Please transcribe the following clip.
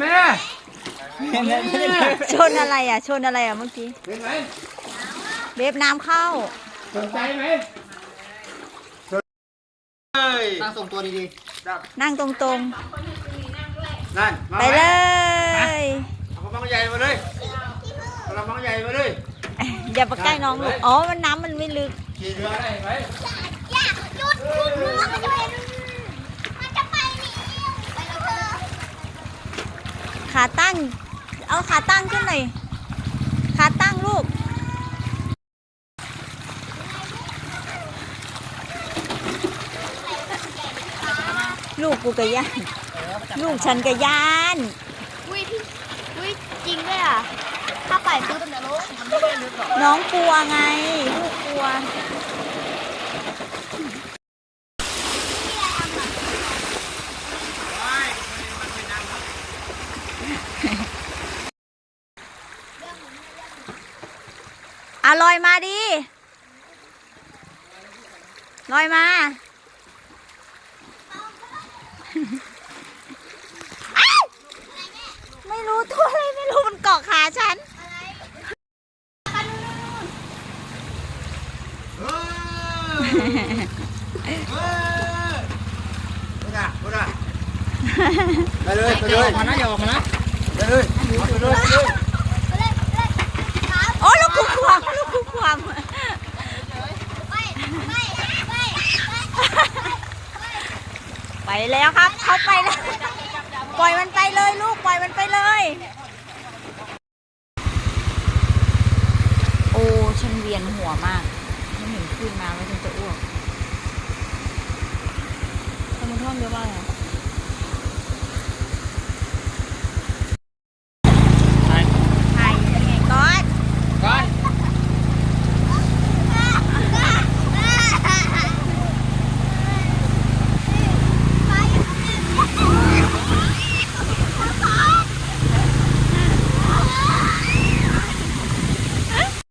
แม่ชนอะไรอะ ชนอะไรอะเมื่อกี้เห็นไหมเบบน้ำเข้า สนใจไหมเฮ้ยตั้งส่งตัวดีนั่งตรงนั่นๆมาไปไหมเลย เอากระมังใหญ่มาเลยกระมังใหญ่มาเลยอย่าไปใกล้น้องลูก อ๋อ มันน้ำมันไม่ลึก ขี่เรือได้ไหม อย่าหยุดหยุดมันจะไปมันจะไปหนีไปแล้วเธอ ขาตั้ง เอาขาตั้งขึ้นหน่อยขาตั้งลูก ลูกกูกะย่าน ลูกฉันกะย่าน อุ้ยพี่อุ้ยจริงด้วยอะ ถ้าไปปุ๊บมันจะรู้น้องกลัวไง ลูกกลัว อะลอยมาดิลอยมาอ้าวไม่รู้ตัวอะไรไม่รู้มันเกาะขาฉันเฮ้ยเฮ้ยพูดอะพูดอะไปเลยๆไปอเลย่าอยอกมานะอย่าออกมานะไปเลยไปเลยไปเลยามไปแล้วครับเขาไปแล้ว ปล่อยมันไปเลยลูกปล่อยมันไปเลย โอ้ฉันเวียนหัวมากฉันเห็นขึ้นมาแล้วฉันจะอ้วกทำไมท่อมเยอะมากเลย